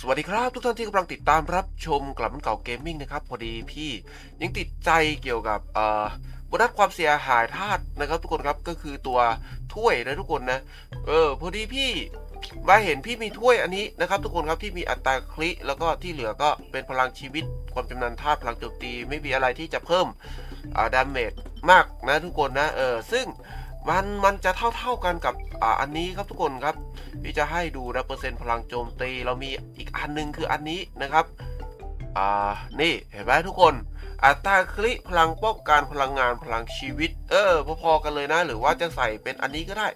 สวัสดีครับทุกท่านที่กำลังติดตามรับชมกลับมันเก่าเกมมิ่งนะครับ พอดีพี่ยังติดใจเกี่ยวกับเอ่อโบนัสความเสียหายธาตุนะครับทุกคนครับก็คือตัวถ้วยนะทุกคนนะ เออพอดีพี่มาเห็นพี่มีถ้วยอันนี้นะครับทุกคนครับที่มีอัตราคลิแล้วก็ที่เหลือก็เป็นพลังชีวิต ความจำนาญธาตุพลังโจมตีไม่มีอะไรที่จะเพิ่มอ่าดาเมจมากนะทุกคนนะเออซึ่ง มันมันจะเท่าเท่ากันกับอ่าอันนี้ครับทุกคนครับพี่จะให้ดูนะเปอร์เซ็นต์พลังโจมตี เรามีอีกอันหนึงคืออันนี้นะครับอ่านี่เห็นไหมทุกคนอัตราคลิพลังป้องกันพลังงานพลังชีวิต เออพอๆกันเลยนะ หรือว่าจะใส่เป็นอันนี้ก็ได้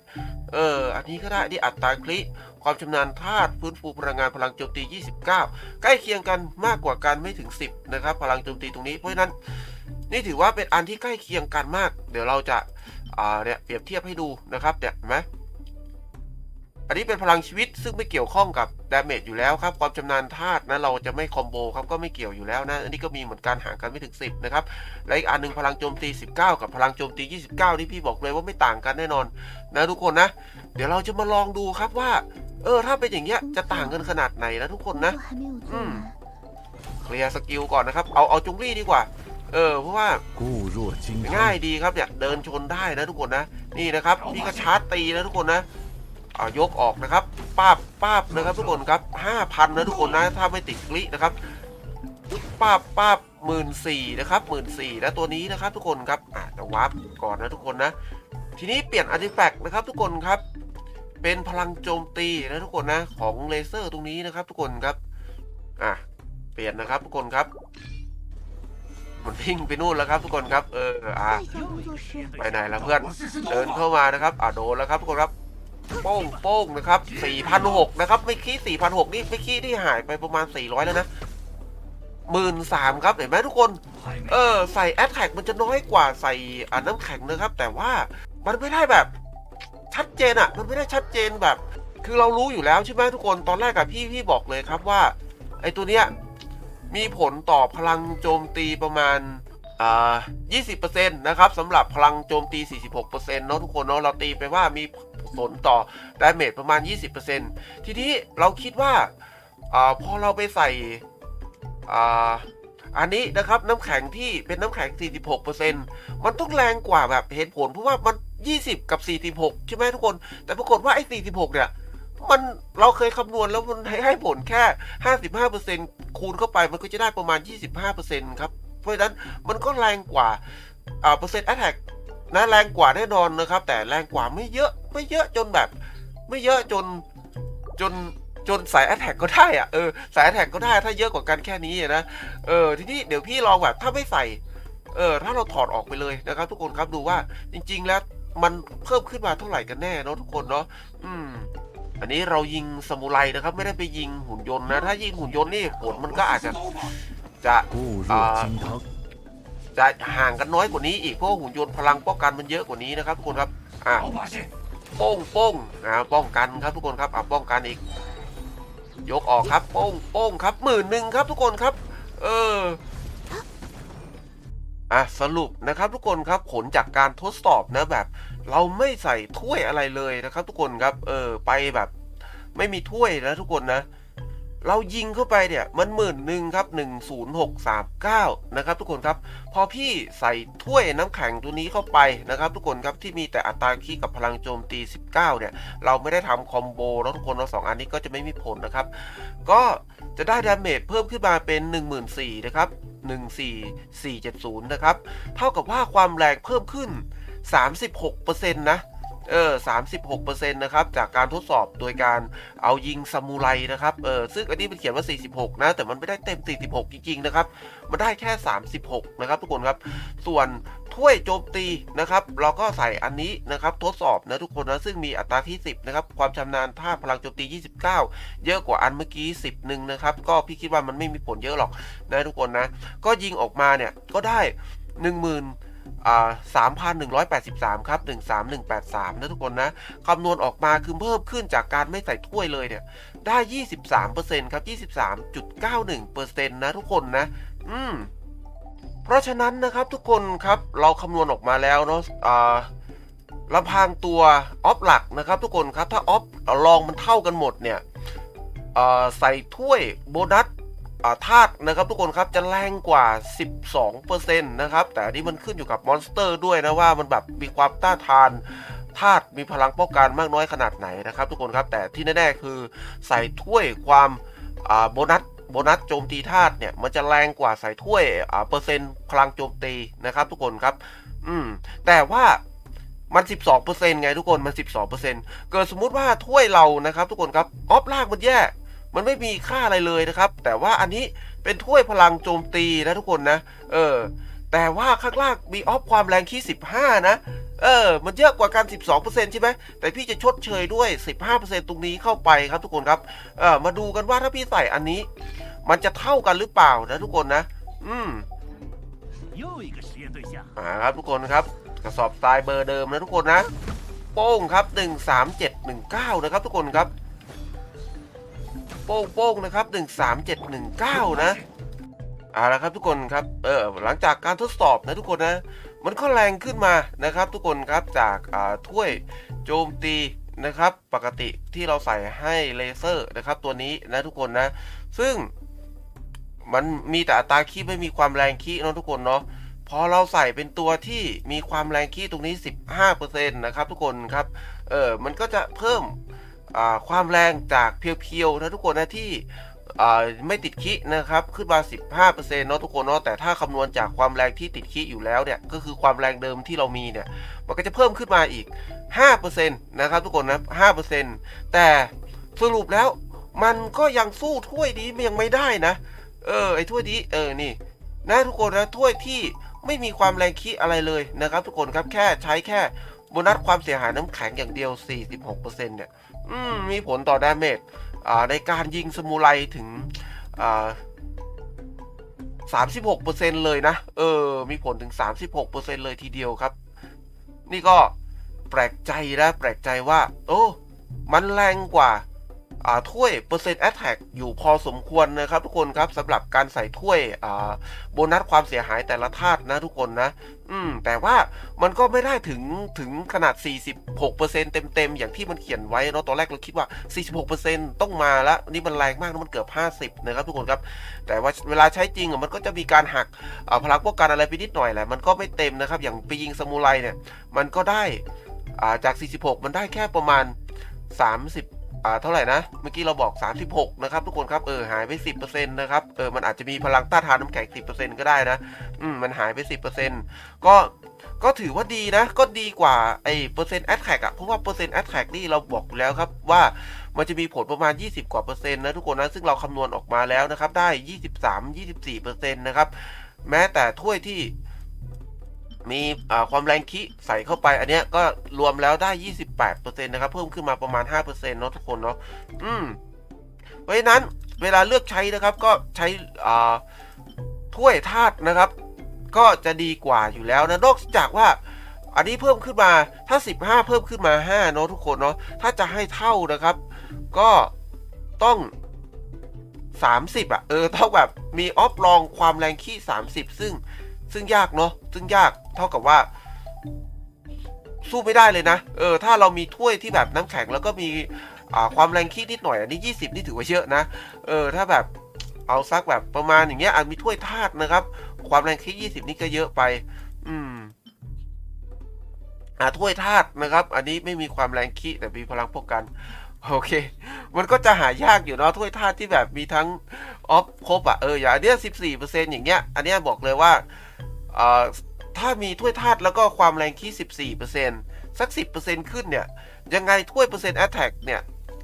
เออ อันนี้ก็ได้นี่อัตราคลิความชำนาญธาตุฟื้นฟูพลังงานพลังโจมตี 29 ใกล้เคียงกันมากกว่ากันไม่ถึง 10 นะครับ พลังโจมตีตรงนี้เพราะฉะนั้น นี่ถือว่าเป็นอันที่ใกล้เคียงกันมาก เดี๋ยวเราจะเนี่ยเปรียบเทียบให้ดูนะครับเนี่ยเห็นไหมอันนี้เป็นพลังชีวิตซึ่งไม่เกี่ยวข้องกับดาเมจอยู่แล้วครับ ความชำนาญธาตุนะเราจะไม่คอมโบครับก็ไม่เกี่ยวอยู่แล้วนะ อันนี้ก็มีเหมือนกันห่างกันไม่ถึง 10 นะครับ และอีกอันหนึ่งพลังโจมตี 19 กับพลังโจมตี 29 ที่พี่บอกเลยว่าไม่ต่างกันแน่นอนนะทุกคนนะ เดี๋ยวเราจะมาลองดูครับว่า เออถ้าเป็นอย่างเงี้ยจะต่างกันขนาดไหนนะทุกคนนะอืมเคลียร์สกิลก่อนนะครับ เอาเอาจุงลี่ดีกว่า เออเพราะว่าง่ายดีครับอยากเดินชนได้นะทุกคนนะ นี่นะครับนี่ก็ชาร์จตีนะทุกคนนะเอายกออกนะครับป้าบป้าบนะครับทุกคนครับห้าพันนะทุกคนนะถ้าไม่ติดกลินะครับป้าบป้าบหมื่นสี่นะครับหมื่นสี่แล้วตัวนี้นะครับทุกคนครับอะจะวาร์ปก่อนนะทุกคนนะ ทีนี้เปลี่ยนอาร์ติแฟกต์นะครับทุกคนครับ เป็นพลังโจมตีนะทุกคนนะของเลเซอร์ตรงนี้นะครับ ทุกคนครับอะเปลี่ยนนะครับทุกคนครับ มันวิ่งไปนู่นแล้วครับทุกคนครับเอออ่าไปไหนแล้วเพื่อนเดินเข้ามานะครับอ่าโดนแล้วครับทุกคนครับโป้งโป้งนะครับ4,006นะครับไม่คี้4,006นี่ไม่คี้ที่หายไปประมาณ 400 แล้วนะหมื่นสามครับเห็นไหมทุกคน เออใส่แอดแทกมันจะน้อยกว่าใส่อ่าน้ำแข็งนะครับ แต่ว่ามันไม่ได้แบบ ชัดเจนอะมันไม่ได้ชัดเจนแบบ คือเรารู้อยู่แล้วใช่ไหมทุกคนตอนแรกกับพี่พี่บอกเลยครับว่า ไอ้ตัวเนี้ย มีผลต่อพลังโจมตีประมาณอ่า20%นะครับสำหรับพลังโจมตี 46%เนาะทุกคนเนาะเราตีไปว่ามีผลต่อดาเมจประมาณ 20%ทีนี้เราคิดว่าอ่าพอเราไปใส่อ่าอันนี้นะครับน้ำแข็งที่เป็นน้ำแข็ง 46%มันต้องแรงกว่าแบบเห็นผลเพราะว่ามัน 20 กับ 46 ใช่ไหมทุกคน แต่ปรากฏว่าไอ้ 46 เนี่ย มันเราเคยคำนวณแล้วมันให้ให้ผลแค่ 55%คูณเข้าไปมันก็จะได้ประมาณ 25%ครับ เพราะฉะนั้นมันก็แรงกว่าอ่าเปอร์เซ็นต์แอตแทกนะแรงกว่าแน่นอนนะครับ แต่แรงกว่าไม่เยอะไม่เยอะจนแบบ ไม่เยอะจนจนจนสายแอตแทกก็ได้อะเออสายแอตแทกก็ได้ถ้าเยอะกว่ากันแค่นี้นะเออทีนี้เดี๋ยวพี่ลองแบบถ้าไม่ใส่เออถ้าเราถอดออกไปเลยนะครับ ทุกคนครับดูว่าจริง ๆ แล้วมันเพิ่มขึ้นมาเท่าไหร่กันแน่เนาะทุกคนเนาะอืม อันนี้เรายิงสมุไรนะครับไม่ได้ไปยิงหุ่นยนต์นะ ถ้ายิงหุ่นยนต์นี่ผลมันก็อาจจะจะจะห่างกันน้อยกว่านี้อีกเพราะหุ่นยนต์พลังป้องกันมันเยอะกว่านี้นะครับทุกคนครับอะป้องป้องอ่ป้องกันครับทุกคนครับอะป้องกันอีก ยกออกครับป้องป้องครับหมื่นหนึ่งครับทุกคนครับ เออ อะสรุปนะครับทุกคนครับผลจากการทดสอบนะแบบ เราไม่ใส่ถ้วยอะไรเลยนะครับทุกคนครับเออไปแบบ ไม่มีถ้วยนะทุกคนนะ เรายิงเข้าไปเนี่ยมันหมื่นหนึ่งครับหนึ่งศูนย์หกสามเก้านะครับทุกคนครับ พอพี่ใส่ถ้วยน้ำแข็งตัวนี้เข้าไปนะครับ ทุกคนครับที่มีแต่อัตราคีกับพลังโจมตี 19 เนี่ย เราไม่ได้ทำคอมโบแล้วทุกคนเราสองอันนี้ก็จะไม่มีผลนะครับ ก็จะได้ดาเมจเพิ่มขึ้นมาเป็น 14,000นะครับ 14470 นะครับ เท่ากับว่าความแรงเพิ่มขึ้น 36%นะ เออ36%นะครับ จากการทดสอบโดยการเอายิงซามูไรนะครับ เออ ซึ่งอันนี้มันเขียนว่า 46 นะ แต่มันไม่ได้เต็ม 46 จริงๆ นะครับ มันได้แค่ 36 นะครับทุกคนครับ ส่วนถ้วยโจมตีนะครับ เราก็ใส่อันนี้นะครับทดสอบนะทุกคนนะ ซึ่งมีอัตราที่ 10 นะครับ ความชำนาญท่าพลังโจมตี 29 เยอะกว่าอันเมื่อกี้ 10หนึ่งนะครับ ก็พี่คิดว่ามันไม่มีผลเยอะหรอกนะทุกคนนะ ก็ยิงออกมาเนี่ยก็ได้ 10,000อ่า 3,183 ครับ 13183 นะทุกคนนะ คำนวณออกมาคือเพิ่มขึ้นจากการไม่ใส่ถ้วยเลยเนี่ย ได้ 23%ครับ 23.91%นะทุกคนนะ อืม เพราะฉะนั้นนะครับทุกคนครับ เราคำนวณออกมาแล้วเนาะลำพังตัวออฟหลักนะครับทุกคนครับ ถ้าออฟลองมันเท่ากันหมดเนี่ยใส่ถ้วยโบนัส ธาตุนะครับทุกคนครับจะแรงกว่า 12%นะครับแต่อันนี้มันขึ้นอยู่กับมอนสเตอร์ด้วยนะว่ามันแบบมีความต้านทานธาตุมีพลังป้องกันมากน้อยขนาดไหนนะครับ ทุกคนครับแต่ที่แน่ๆคือใส่ถ้วยความโบนัสโบนัสโจมตีธาตุเนี่ยมันจะแรงกว่าใส่ถ้วยเปอร์เซ็นต์พลังโจมตีนะครับ ทุกคนครับ อืมแต่ว่ามัน 12%ไงทุกคนมัน 12%เกิดสมมุติว่าถ้วยเรานะครับ ทุกคนครับออฟลางมันแย่ มันไม่มีค่าอะไรเลยนะครับ แต่ว่าอันนี้เป็นถ้วยพลังโจมตีนะทุกคนนะ เออ แต่ว่าข้างล่างมีออฟความแรงที่15 นะ เออ มันเยอะกว่ากัน12%ใช่ไหม แต่พี่จะชดเชยด้วย 15%ตรงนี้เข้าไปครับทุกคนครับ เออมาดูกันว่าถ้าพี่ใส่อันนี้ มันจะเท่ากันหรือเปล่านะทุกคนนะ อืมอ่าครับทุกคนครับกระสอบทรายเบอร์เดิมนะทุกคนนะ โป้งครับ 13719 นะครับทุกคนครับ โป้งโป้งนะครับ 13719 นะเอาละครับทุกคนครับเออหลังจากการทดสอบนะทุกคนนะ มันก็แรงขึ้นมานะครับ ทุกคนครับจากอ่าถ้วยโจมตีนะครับ ปกติที่เราใส่ให้เลเซอร์นะครับ ตัวนี้นะทุกคนนะ ซึ่งมันมีแต่อัตราคีไม่มีความแรงคีเนาะทุกคนเนาะพอเราใส่เป็นตัวที่มีความแรงคีตรงนี้ 15%นะครับทุกคนครับ เออมันก็จะเพิ่ม ความแรงจากเพียวๆนะทุกคนนะที่ไม่ติดคีนะครับขึ้นมา 15%เนาะทุกคนเนาะแต่ถ้าคำนวณจากความแรงที่ติดคีอยู่แล้วเนี่ยก็คือความแรงเดิมที่เรามีเนี่ยมันก็จะเพิ่มขึ้นมาอีก 5%นะครับทุกคนนะ5%แต่สรุปแล้วมันก็ยังสู้ถ้วยนี้ยังไม่ได้นะ เออไอ้ถ้วยนี้เออนี่นะทุกคนนะถ้วยที่ไม่มีความแรงคีอะไรเลยนะครับ ทุกคนครับแค่ใช้แค่โบนัสความเสียหายน้ำแข็งอย่างเดียว 46%เนี่ย อืมมีผลต่อดาเมจในการยิงสมุไรถึงสามสิบหกเปอร์เซ็นเลยนะ เออ มีผลถึงสามสิบหกเปอร์เซ็นเลยทีเดียวครับ นี่ก็แปลกใจนะ แปลกใจว่า โอ้ มันแรงกว่า ถ้วยเปอร์เซ็นต์แอตแทกอยู่พอสมควรนะครับทุกคนครับสำหรับการใส่ถ้วยโบนัสความเสียหายแต่ละธาตุนะทุกคนนะ อืม แต่ว่ามันก็ไม่ได้ถึงถึงขนาด 46%เต็มๆ อย่างที่มันเขียนไว้เนาะตอนแรกเราคิดว่า 46%ต้องมาแล้ว นี่มันแรงมากนะมันเกือบ 50 นะครับทุกคนครับ แต่ว่าเวลาใช้จริงอะมันก็จะมีการหักพลังป้องกันอะไรไปนิดหน่อยแหละมันก็ไม่เต็มนะครับ อย่างไปยิงสมุไรเนี่ย มันก็ได้อ่าจาก 46 มันได้แค่ประมาณ 30 อ่าเท่าไหร่นะ เมื่อกี้เราบอก 36 นะครับทุกคนครับ เออหายไป 10%นะครับ เออมันอาจจะมีพลังต้านทานน้ำแข็ง 10%ก็ได้นะ อืมมันหายไป 10%ก็ก็ถือว่าดีนะ ก็ดีกว่าไอ้เปอร์เซ็นต์แอตแทกอะเพราะว่าเปอร์เซ็นต์แอตแทกนี่เราบอกแล้วครับว่ามันจะมีผลประมาณ 20 กว่าเปอร์เซ็นต์นะทุกคนนะ ซึ่งเราคำนวณออกมาแล้วนะครับ ได้ 23 24เปอร์เซ็นต์นะครับ แม้แต่ถ้วยที่ มีความแรงคิใส่เข้าไป อันเนี้ยก็รวมแล้วได้ 28%นะครับ เพิ่มขึ้นมาประมาณ 5%เนาะทุกคนเนาะอืมเพราะฉะนั้นเวลาเลือกใช้นะครับก็ใช้ถ้วยธาตุนะครับ ก็จะดีกว่าอยู่แล้วนะนอกจากว่าอันนี้เพิ่มขึ้นมาถ้า 15 เพิ่มขึ้นมา 5 เนาะทุกคนเนาะถ้าจะให้เท่านะครับ ก็ต้อง 30อะเออต้องแบบมีออฟลองความแรงขี้ 30 ซึ่ง ซึ่งยากเนาะซึ่งยากเท่ากับว่า สู้ไม่ได้เลยนะ เออ ถ้าเรามีถ้วยที่แบบน้ำแข็งแล้วก็มีความแรงขี้นิดหน่อยอันนี้ 20 นี่ถือว่าเยอะนะ เออ ถ้าแบบเอาซักแบบประมาณอย่างเงี้ยอาจมีถ้วยธาตุนะครับ ความแรงขี้20 นี่ก็เยอะไป อืมอ่าถ้วยธาตุนะครับ อันนี้ไม่มีความแรงขี้แต่มีพลังป้องกัน โอเค มันก็จะหายากอยู่เนาะถ้วยธาตุที่แบบมีทั้งออฟครบอะเอออย่างอันเนี้ย14%อร์เซ็นต์อย่างเงี้ย อันเนี้ยบอกเลยว่าเอ่อถ้ามีถ้วยธาตุแล้วก็ความแรงขี้14%สัก10%ขึ้นเนี่ย ยังไงถ้วยเปอร์เซ็นต์แอตแทกเนี่ย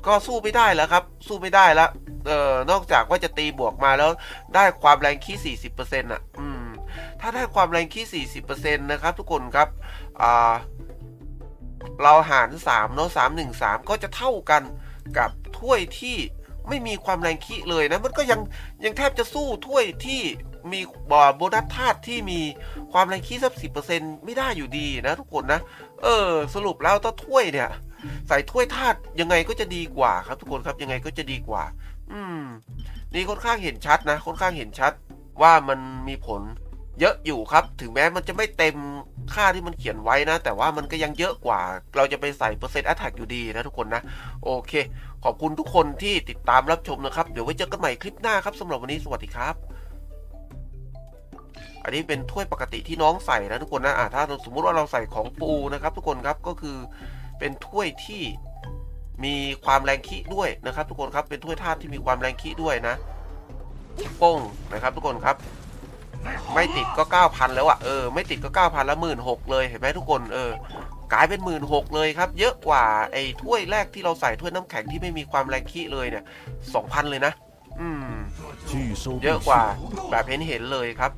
ก็สู้ไม่ได้แล้วครับ สู้ไม่ได้แล้วเอ่อนอกจากว่าจะตีบวกมาแล้วได้ความแรงขี้40%อะอืมถ้าได้ความแรงขี้40%นะครับทุกคนครับอ่า เราหาร3เนาะ3 1 3 ก็จะเท่ากันกับถ้วยที่ไม่มีความแรงขี้เลยนะ มันก็ยังยังแทบจะสู้ถ้วยที่มีบ่โบนัสธาตุที่มีความแรงขี้สักสิไม่ได้อยู่ดีนะทุกคนนะ เออ สรุปแล้วถ้าถ้วยเนี่ย ใส่ถ้วยธาตุยังไงก็จะดีกว่าครับ ทุกคนครับยังไงก็จะดีกว่า อืม นี่ค่อนข้างเห็นชัดนะค่อนข้างเห็นชัดว่ามันมีผล เยอะอยู่ครับ ถึงแม้มันจะไม่เต็มค่าที่มันเขียนไว้นะ แต่ว่ามันก็ยังเยอะกว่า เราจะไปใส่เปอร์เซ็นต์แอตแทกอยู่ดีนะทุกคนนะ โอเค ขอบคุณทุกคนที่ติดตามรับชมนะครับ เดี๋ยวไว้เจอกันใหม่คลิปหน้าครับสำหรับวันนี้สวัสดีครับ อันนี้เป็นถ้วยปกติที่น้องใส่นะทุกคนนะอ่าถ้าสมมุติว่าเราใส่ของปูนะครับ ทุกคนครับก็คือเป็นถ้วยที่มีความแรงขี้ด้วยนะครับ ทุกคนครับเป็นถ้วยธาตุที่มีความแรงขี้ด้วยนะโป้งนะครับ ทุกคนครับ ไม่ติดก็เก้าพันแล้วอะเออไม่ติดก็เก้าพันแล้วหมื่นหกเลยเห็นไหมทุกคนเออกลายเป็นหมื่นหกเลยครับ เยอะกว่าไอ้ถ้วยแรกที่เราใส่ถ้วยน้ำแข็งที่ไม่มีความแรงขี้เลยเนี่ยสองพันเลยนะ อืม เยอะกว่าแบบเห็นเห็นเลยครับ